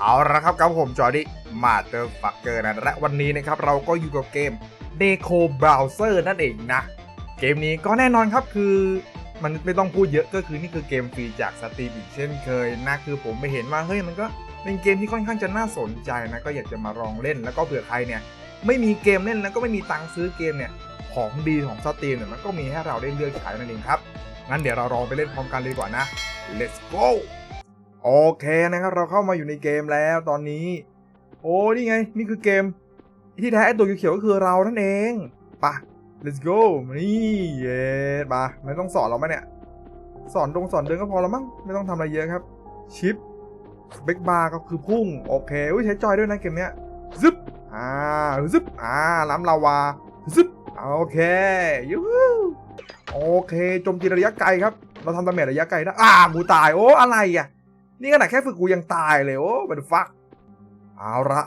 เอาละครับกับผมจอร์ดี้มาเตอร์ฟักเกอร์นะและวันนี้นะครับเราก็อยู่กับเกม Deco Browser นั่นเองนะ เกมนี้ก็แน่นอนครับคือมันไม่ต้องพูดเยอะก็คือนี่คือเกมฟรีจากสตรีมอีกเช่นเคยนะคือผมไปเห็นว่าเฮ้ยมันก็เป็นเกมที่ค่อนข้างจะน่าสนใจนะก็อยากจะมาลองเล่นแล้วก็เผื่อใครเนี่ยไม่มีเกมเล่นแล้วก็ไม่มีตังค์ซื้อเกมเนี่ยของดีของสตรีมเนี่ยมันก็มีให้เราได้เลือกใช้นั่นเองครับ งั้นเดี๋ยวเราลองไปเล่นพร้อมกันเลยดีกว่านะ let's go โอเคนะครับ เราเข้ามาอยู่ในเกมแล้วตอนนี้ โอ้นี่ไง นี่คือเกม ที่แท้ตัวเขียวก็คือเรานั่นเองปะ let's go นี่เย้ปะไม่ต้องสอนเราไหมเนี่ย สอนตรงสอนเดินก็พอแล้วมั้งไม่ต้องทำอะไรเยอะครับ ชิปเบกบาร์ก็คือพุ่ง โอเคอุ้ยใช้จอยด้วยนะเกมเนี้ยซึบอ่าซึบอ่าล้ำลาวาซึบโอเคยูฮู โอเคโจมตีระยะไกลครับ เราทำดาเมจระยะไกลได้อ่ากูตายโอ้อะไรอะ นี่ขนาดแค่ฝึกกูยังตายเลยโอ้เป็นฟักเอาละ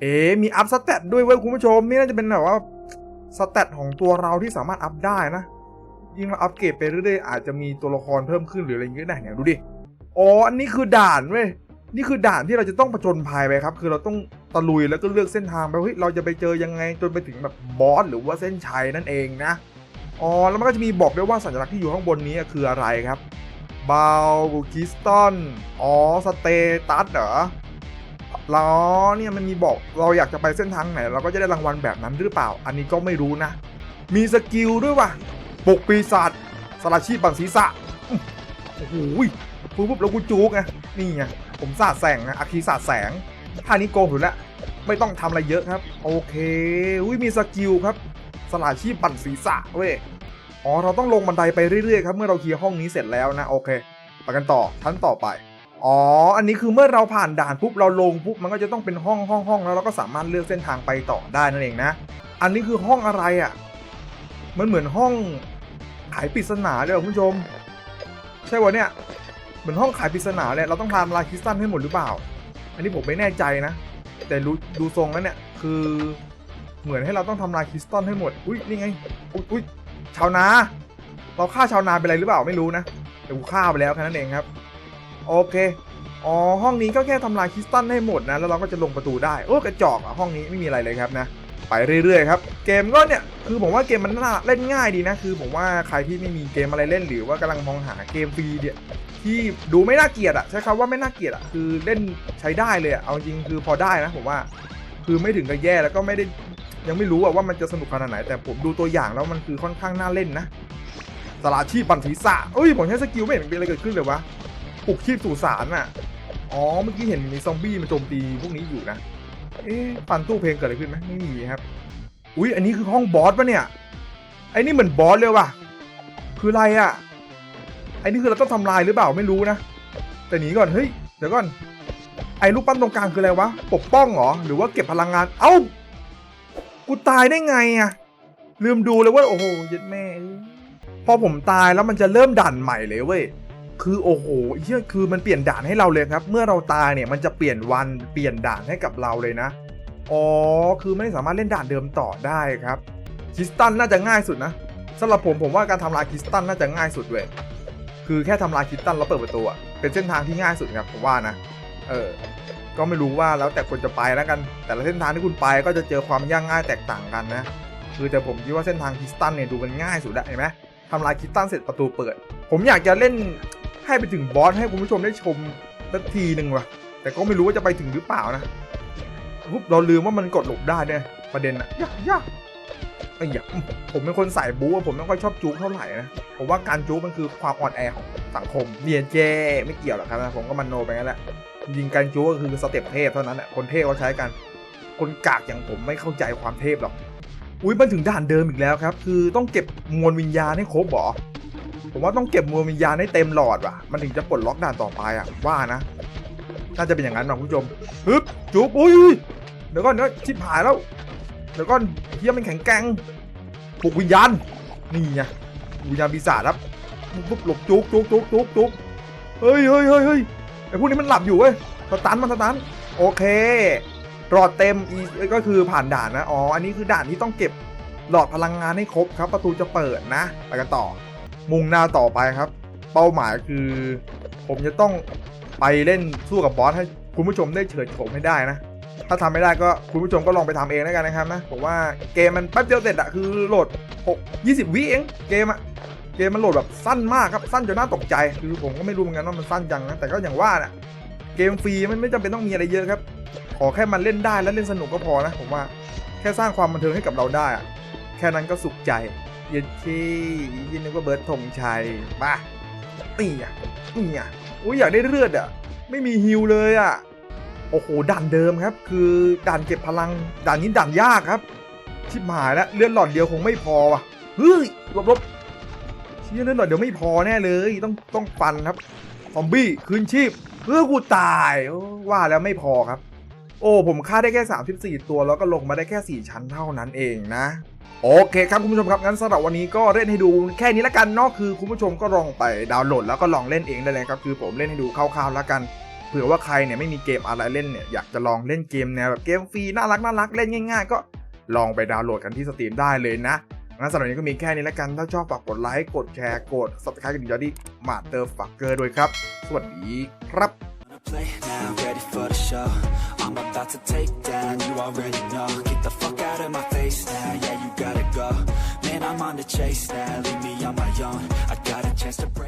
เอ๋มีอัพสเตตด้วยเว้ยคุณผู้ชม นี่น่าจะเป็นแบบว่าสเตตของตัวเราที่สามารถอัพได้นะ ยิ่งเราอัพเกรดไปเรื่อยๆอาจจะมีตัวละครเพิ่มขึ้นหรืออะไรอย่างเงี้ยได้เนี่ยดูดิอ๋ออันนี้คือด่านเว้ยนี่คือด่านที่เราจะต้องผจญภัยไปครับ คือเราต้องตะลุยแล้วก็เลือกเส้นทางไปเฮ้ยเราจะไปเจอยังไงจนไปถึงแบบบอสหรือว่าเส้นชัยนั่นเองนะ อ๋อ แล้วมันก็จะมีบอกด้วยว่าสัญลักษณ์ที่อยู่ข้างบนนี้คืออะไรครับบาวคิสตันอ๋อ สเตตัสเหรอแล้วเนี่ยมันมีบอกเราอยากจะไปเส้นทางไหน เราก็จะได้รางวัลแบบนั้นหรือเปล่า อันนี้ก็ไม่รู้นะ มีสกิลด้วยว่ะปกปีศาจสลาชีพบังศีรษะโอ้โหปุ๊บปุ๊บแล้วกูจูกไงนี่ไงผมสาดแสงนะอาคีสาดแสงท่านี้โกงอยู่แล้วไม่ต้องทำอะไรเยอะครับ โอเคอุ้ยมีสกิลครับ สลาชีพบั่นศีรษะเว้ยอ๋อเราต้องลงบันไดไปเรื่อยๆครับเมื่อเราเคลียร์ห้องนี้เสร็จแล้วนะโอเคไปกันต่อชั้นต่อไปอ๋อ อันนี้คือเมื่อเราผ่านด่านปุ๊บเราลงปุ๊บมันก็จะต้องเป็นห้องห้องห้องแล้วเราก็สามารถเลือกเส้นทางไปต่อได้นั่นเองนะ อันนี้คือห้องอะไรอะ่ะ มันเหมือนห้องขายปริศนาเลยคุณผู้ชม ใช่วะเนี่ย เหมือนห้องขายปริศนาเลยเราต้องทำลายคริสตัลให้หมดหรือเปล่า อันนี้ผมไม่แน่ใจนะ แต่รู้ดูทรงแล้วเนี่ยคือ เหมือนให้เราต้องทำลายคริสตัลให้หมด อุ้ยนี่ไง อุ้ยอุ้ยชาวนา เราฆ่าชาวนาไปอะไรหรือเปล่าไม่รู้นะแต่กูฆ่าไปแล้วแค่นั้นเองครับ โอเค อ๋อห้องนี้ก็แค่ทำลายคริสตัลให้หมดนะ แล้วเราก็จะลงประตูได้ โอ้กระจอกอะห้องนี้ไม่มีอะไรเลยครับนะ ไปเรื่อยๆครับ เกมก็เนี่ย คือผมว่าเกมมันน่าเล่นง่ายดีนะ คือผมว่าใครที่ไม่มีเกมอะไรเล่นหรือว่ากำลังมองหาเกมฟรีเนี่ยที่ดูไม่น่าเกลียดอะใช้คำว่าไม่น่าเกลียดอะคือเล่นใช้ได้เลยอะเอาจริงคือพอได้นะผมว่า คือไม่ถึงกับแย่แล้วก็ไม่ได้ ยังไม่รู้ว่ามันจะสนุกขนาดไหน แต่ผมดูตัวอย่างแล้วมันคือค่อนข้างน่าเล่นนะสลาชีพบันศีษะเอ้ยผมใช้สกิลไม่เห็นเป็นอะไรเกิดขึ้นเลยวะปลุกชีพสู่สารน่ะอ๋อเมื่อกี้เห็นมีซอมบี้มาโจมตีพวกนี้อยู่นะเอ๊ะปันตู้เพลงเกิดอะไรขึ้นไหมไม่มีครับ อุ้ยอันนี้คือห้องบอสปะเนี่ยไอ้นี่เหมือนบอสเลยว่ะคืออะไรอะไอ้นี่คือเราต้องทำลายหรือเปล่าไม่รู้นะแต่หนีก่อนเฮ้ยเดี๋ยวก่อนไอ้รูปปั้นตรงกลางคืออะไรวะปกป้องเหรอหรือว่าเก็บพลังงานเอ้า กูตายได้ไงอะลืมดูเลยว่าโอ้โหย็ดแม่พอผมตายแล้วมันจะเริ่มด่านใหม่เลยเว้ยคือโอ้โหเฮียคือมันเปลี่ยนด่านให้เราเลยครับ เมื่อเราตายเนี่ยมันจะเปลี่ยนวันเปลี่ยนด่านให้กับเราเลยนะอ๋อคือไม่สามารถเล่นด่านเดิมต่อได้ครับคริสตันน่าจะง่ายสุดนะสำหรับผมผมว่าการทำลายคริสตันน่าจะง่ายสุดเว้ยคือแค่ทำลายคริสตันแล้วเปิดประตูอะเป็นเส้นทางที่ง่ายสุดครับผมว่านะ เออ ก็ไม่รู้ว่าแล้วแต่คนจะไปแล้วกัน แต่ละเส้นทางที่คุณไปก็จะเจอความยากง่ายแตกต่างกันนะ คือแต่ผมคิดว่าเส้นทางคิสตันเนี่ยดูมันง่ายสุดละเห็นไหมทำลายคิสตันเสร็จประตูเปิด ผมอยากจะเล่นให้ไปถึงบอสให้คุณผู้ชมได้ชมสักทีหนึ่งว่ะ แต่ก็ไม่รู้ว่าจะไปถึงหรือเปล่านะปุ๊บเราลืมว่ามันกดหลบได้เนี่ยประเด็นอะยากยาก ไอ้ยาผมเป็นคนสายบู๊ผมไม่ค่อยชอบจู๊กเท่าไหร่นะผมว่าการจู๊กมันคือความอ่อนแอของสังคมเรียนเจไม่เกี่ยวหรอกครับผมก็มันโนไปงั้นแหละจริงการจู๊กก็คือสเต็ปเทพเท่านั้นแหละคนเทพเขาใช้กันคนกากอย่างผมไม่เข้าใจความเทพหรอกอุ้ยมันถึงด่านเดิมอีกแล้วครับ คือต้องเก็บมวลวิญญาณให้ครบเหรอผมว่าต้องเก็บมวลวิญญาณให้เต็มหลอดว่ะ มันถึงจะปลดล็อกด่านต่อไปอะว่านะ น่าจะเป็นอย่างนั้นนะคุณผู้ชมฮึบจุ๊บอุ้ยอุ้ยเดี๋ยวก่อนเดี๋ยวชิบหายแล้ว เดี๋ยวก่อนเฮียมันแข็งแกร่งปลุกวิญญาณนี่ไงวิญญาณปีศาจครับปุ๊บหลบจุกจุกจุกจุกจุกเฮ้ยเฮ้ยเฮ้ยเฮ้ยไอพวกนี้มันหลับอยู่เว้ยสตันมันสตันโอเคหลอดเต็มอีก็คือผ่านด่านนะ อ๋อ อันนี้คือด่านที่ต้องเก็บหลอดพลังงานให้ครบครับ ประตูจะเปิดนะ ไปกันต่อ มุ่งหน้าต่อไปครับ เป้าหมายคือ ผมจะต้องไปเล่นสู้กับบอสให้คุณผู้ชมได้เฉิดโฉมให้ได้นะ ถ้าทำไม่ได้ก็คุณผู้ชมก็ลองไปทำเองแล้วกันนะครับนะผมว่าเกมมันแป๊บเดียวเสร็จอะคือโหลด 6 20 วิเองเกมอะเกมมันโหลดแบบสั้นมากครับสั้นจนน่าตกใจคือผมก็ไม่รู้เหมือนกันว่ามันสั้นจังนะแต่ก็อย่างว่าน่ะเกมฟรีมันไม่จำเป็นต้องมีอะไรเยอะครับ ขอแค่มันเล่นได้และเล่นสนุกก็พอนะผมว่าแค่สร้างความบันเทิงให้กับเราได้อะแค่นั้นก็สุขใจ เย็นที่ยินนึกว่าเบิร์ดธงชัยมานี่อะนี่อะอุ้ยอยากได้เลือดอะไม่มีฮิวเลยอะ โอ้โหด่านเดิมครับ คือด่านเก็บพลังด่านนี้ด่านยากครับ ชิบหายแล้วเลือดหลอดเดียวคงไม่พอว่ะเฮ้ยลบลบเชี่ยเลือดหลอดเดียวไม่พอแน่เลยต้องต้องฟันครับซอมบี้คืนชีพเพื่อกูตายว่าแล้วไม่พอครับ โอ้ผมฆ่าได้แค่ 34 ตัวแล้วก็ลงมาได้แค่ 4 ชั้นเท่านั้นเองนะโอเคครับคุณผู้ชมครับงั้นสำหรับวันนี้ก็เล่นให้ดูแค่นี้ละกันเนาะคือคุณผู้ชมก็ลองไปดาวน์โหลดแล้วก็ลองเล่นเองได้เลยครับคือผมเล่นให้ดูคร่าวๆแล้วกัน เผื่อว่าใครเนี่ยไม่มีเกมอะไรเล่นเนี่ยอยากจะลองเล่นเกมแนวแบบเกมฟรีน่ารักน่ารักเล่นง่ายๆ ก็ลองไปดาวน์โหลดกันที่สตรีมได้เลยนะงั้นสำหรับนี้ก็มีแค่นี้และกัน ถ้าชอบฝากกดไลค์ กดแชร์ กด subscribe กันดีจอดีมาเตอร์ฟักเกอร์ด้วยครับ สวัสดีครับ Play now, ready for the show. I'm about to take down, you already know. Get the fuck out of my face now, yeah, you gotta go. Man, I'm on the chase now, leave me on my own. I got a chance to break.